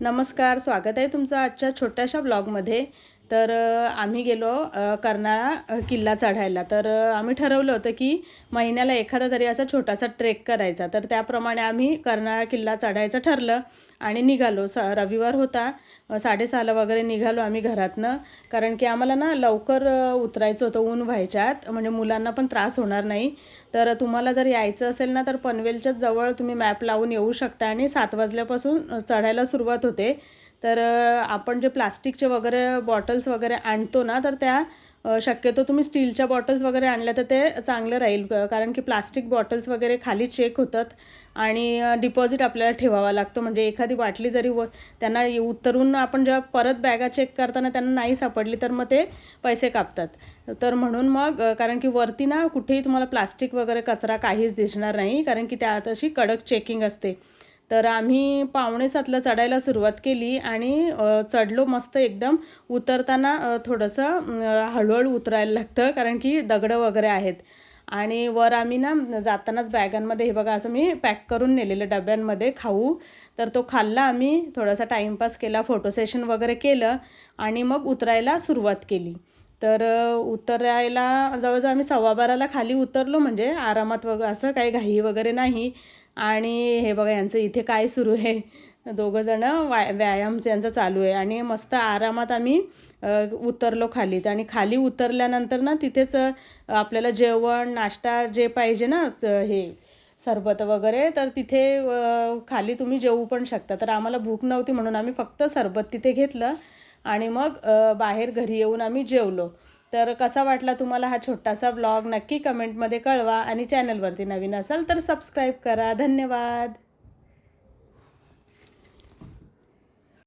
नमस्कार स्वागत आहे तुमचं आजच्या छोट्याशा ब्लॉगमध्ये. तर आम्ही गेलो कर्नाळा किल्ला चढायला. तर आम्ही ठरवलं होतं की महिन्याला एखादा तरी असा छोटासा ट्रेक करायचा. तर त्याप्रमाणे आम्ही कर्नाळा किल्ला चढायचं ठरलं आणि निघालो. स रविवार होता. साडेसहाला वगैरे निघालो आम्ही घरातनं. कारण की आम्हाला ना लवकर उतरायचं होतं ऊन व्हायच्यात. म्हणजे मुलांना पण त्रास होणार नाही. तर तुम्हाला जर यायचं असेल ना तर पनवेलच्याच जवळ तुम्ही मॅप लावून येऊ शकता. आणि सात वाजल्यापासून चढायला सुरुवात होते. तर आपण जे प्लास्टिकचे वगैरे बॉटल्स वगैरे आणतो ना तर त्या शक्यतो तुम्ही स्टीलच्या बॉटल्स वगैरे आणल्या तर ते चांगलं राहील कारण की प्लास्टिक बॉटल्स वगैरे खाली चेक होतात आणि डिपॉझिट आपल्याला ठेवावा लागतो. म्हणजे एखादी बाटली जरी व त्यांना उतरून आपण जेव्हा परत बॅगा चेक करताना त्यांना नाही सापडली तर मग ते पैसे कापतात. तर म्हणून मग कारण की वरती ना कुठेही तुम्हाला प्लास्टिक वगैरे कचरा काहीच दिसणार नाही कारण की त्यात अशी कडक चेकिंग असते. तर आम्ही पावणेसातला चढायला सुरुवात केली आणि चढलो मस्त एकदम. उतरताना थोडंसं हळूहळू उतरायला लागतं कारण की दगडं वगैरे आहेत. आणि वर आम्ही ना जातानाच बॅगांमध्ये हे बघा असं मी पॅक करून नेलेलं डब्यांमध्ये खाऊ. तर तो खाल्ला आम्ही थोडासा टाईमपास केला फोटो सेशन वगैरे केलं आणि मग उतरायला सुरुवात केली. तर उतरायला जवळजवळ आम्ही सव्वा बाराला खाली उतरलो म्हणजे आरामात वगैरे असं काही घाई वगैरे नाही. आणि हे बघा यांचं इथे काय सुरू आहे? दोघंजणं वाय व्यायामचं यांचं चालू आहे आणि मस्त आरामात आम्ही उतरलो खाली. आणि खाली उतरल्यानंतर ना तिथेच आपल्याला जेवण नाश्ता जे पाहिजे ना हे सरबत वगैरे तर तिथे खाली तुम्ही जेवू पण शकता. तर आम्हाला भूक नव्हती म्हणून आम्ही फक्त सरबत तिथे घेतलं आणि मग बाहेर घरी येऊन आम्ही जेवलो. तर कसा वाटला तुम्हाला हा छोटासा ब्लॉग नक्की कमेंटमध्ये कळवा आणि चॅनलवरती नवीन असाल तर सबस्क्राईब करा. धन्यवाद.